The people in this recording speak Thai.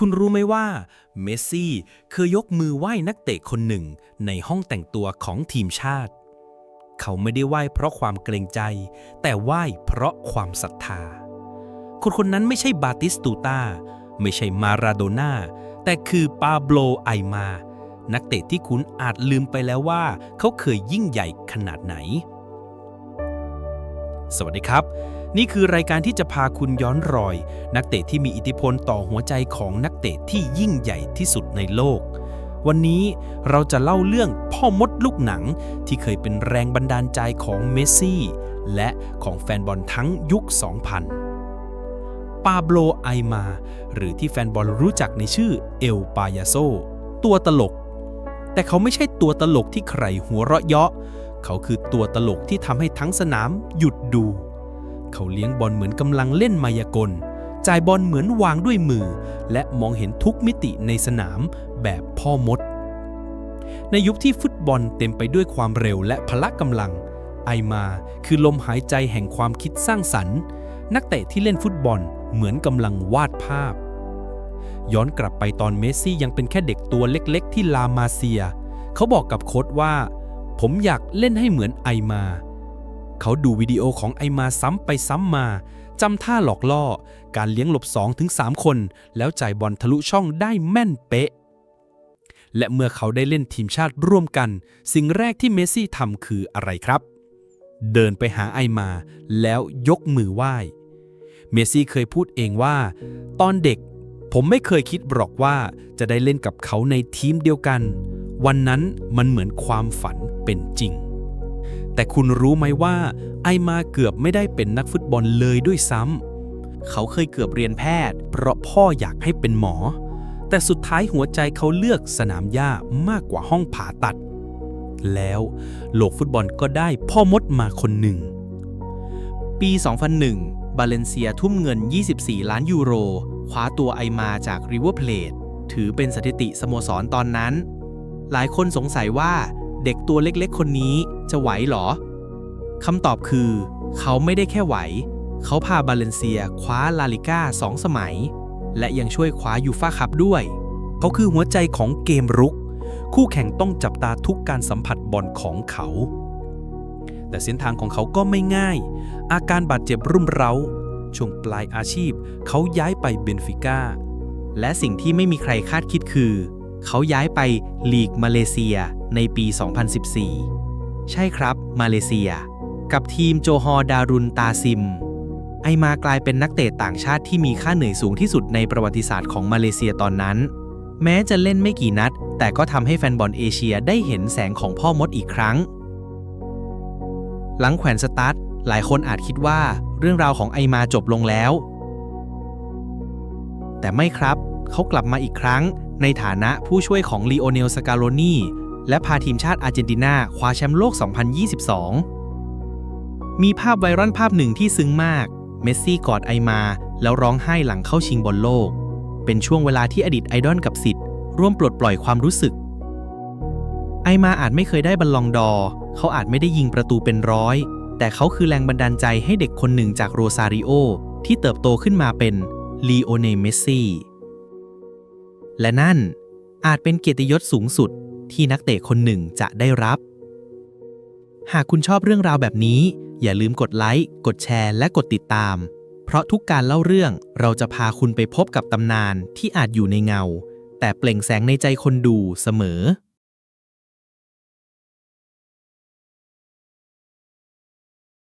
คุณรู้ไหมว่าเมสซี่เคยยกมือไหว้นักเตะคนหนึ่งในห้องแต่งตัวของทีมชาติ เขาไม่ได้ไหว้เพราะความเกรงใจ แต่ไหว้เพราะความศรัทธา คนคนนั้นไม่ใช่บาติสตูตาไม่ใช่มาราโดน่าแต่คือปาโบลไอมา นักเตะที่คุณอาจลืมไปแล้วว่า เขาเคยยิ่งใหญ่ขนาดไหน สวัสดีครับ นี่คือรายการที่จะพาคุณย้อนรอย นักเตะที่มีอิทธิพลต่อหัวใจของนักเตะที่ยิ่งใหญ่ที่สุดในโลก วันนี้เราจะเล่าเรื่องพ่อมดลูกหนังที่เคยเป็นแรงบันดาลใจของเมสซี่ และของแฟนบอลทั้งยุค 2000 ปาโบลไอมา หรือที่แฟนบอลรู้จักในชื่อเอลปายาโซตัวตลก แต่เขาไม่ใช่ตัวตลกที่ใครหัวเราะเยาะ เขาคือตัวตลกที่ทำให้ทั้งสนามหยุดดู เขาเลี้ยงบอลเหมือนกำลังเล่นมายากล จ่ายบอลเหมือนวางด้วยมือ และมองเห็นทุกมิติในสนามแบบพ่อมด ในยุคที่ฟุตบอลเต็มไปด้วยความเร็วและพละกำลัง ไอมาคือลมหายใจแห่งความคิดสร้างสรรค์ นักเตะที่เล่นฟุตบอลเหมือนกำลังวาดภาพ ย้อนกลับไปตอนเมสซี่ยังเป็นแค่เด็กตัวเล็กๆ ที่ลามาเซีย เขาบอกกับโค้ชว่า ผมอยากเล่นให้เหมือนไอมา เขาดูวิดีโอของไอมาซ้ำไปซ้ำมาจำท่าหลอกล่อ การเลี้ยงหลบ2-3คน แล้วจ่ายบอลทะลุช่องได้แม่นเป๊ะ และเมื่อเขาได้เล่นทีมชาติร่วมกัน สิ่งแรกที่เมสซี่ทำคืออะไรครับ เดินไปหาไอมา แล้วยกมือไหว้ เมสซี่เคยพูดเองว่า ตอนเด็กผมไม่เคยคิดหรอกว่าจะได้เล่นกับเขาในทีมเดียวกัน วันนั้นมันเหมือนความฝันเป็นจริง แต่คุณรู้ไหมว่าไอมาเกือบไม่ได้เป็นนักฟุตบอลเลยด้วยซ้ำเขาเคยเกือบเรียนแพทย์ เพราะพ่ออยากให้เป็นหมอ แต่สุดท้ายหัวใจเขาเลือกสนามหญ้ามากกว่าห้องผ่าตัด แล้วโลกฟุตบอลก็ได้พ่อมดมาคนหนึ่ง ปี 2001 บาเลนเซียทุ่มเงิน 24 ล้านยูโรคว้าตัวไอมาจากริเวอร์เพลทถือเป็นสถิติสโมสรตอนนั้น หลายคนสงสัยว่าเด็กตัวเล็กๆ คนนี้จะไหวหรอ คำตอบคือ เขาไม่ได้แค่ไหว เขาพาบาเลนเซียคว้าลาลิก้าสองสมัย และยังช่วยคว้ายูฟ่าคัพด้วย เขาคือหัวใจของเกมรุก คู่แข่งต้องจับตาทุกการสัมผัสบอลของเขา แต่เส้นทางของเขาก็ไม่ง่าย อาการบาดเจ็บรุ่มเร้า ช่วงปลายอาชีพ เขาย้ายไปเบนฟิก้าและสิ่งที่ไม่มีใครคาดคิดคือ เขาย้ายไปลีกมาเลเซียในปี 2014 ใช่ครับ มาเลเซีย กับทีมโจฮอดารุนตาซิม ไอมากลายเป็นนักเตะต่างชาติที่มีค่าเหนื่อยสูงที่สุดในประวัติศาสตร์ของมาเลเซียตอนนั้น แม้จะเล่นไม่กี่นัด แต่ก็ทำให้แฟนบอลเอเชียได้เห็นแสงของพ่อมดอีกครั้ง หลังแขวนสตาร์ทหลายคนอาจคิดว่าเรื่องราวของไอมาจบลงแล้ว แต่ไม่ครับ เขากลับมาอีกครั้ง ในฐานะผู้ช่วยของลีโอเนลสกาโ o นีและพาทีมชาติอาร์เจนตินาคว้าแชมป์โลก 2022 มีภาพไวรัลภาพหนึ่งที่ซึ้งมาก เมสซี่กอดไอมาแล้วร้องไห้หลังเข้าชิงบอลโลก เป็นช่วงเวลาที่อดีตไอดอลกับสิทธิ์ร่วมปลดปล่อยความรู้สึก ไอมาอาจไม่เคยได้บัลลองดอ เขาอาจไม่ได้ยิงประตูเป็นร้อย แต่เขาคือแรงบันดาลใจให้เด็กคนหนึ่งจากโรซาริโอที่เติบโตขึ้นมาเป็นลีโอเนเมสซี่ และนั่นอาจเป็นเกียรติยศสูงสุดที่นักเตะคนหนึ่งจะได้รับ หากคุณชอบเรื่องราวแบบนี้ อย่าลืมกดไลค์ กดแชร์ และกดติดตาม เพราะทุกการเล่าเรื่องเราจะพาคุณไปพบกับตำนานที่อาจอยู่ในเงา แต่เปล่งแสงในใจคนดูเสมอ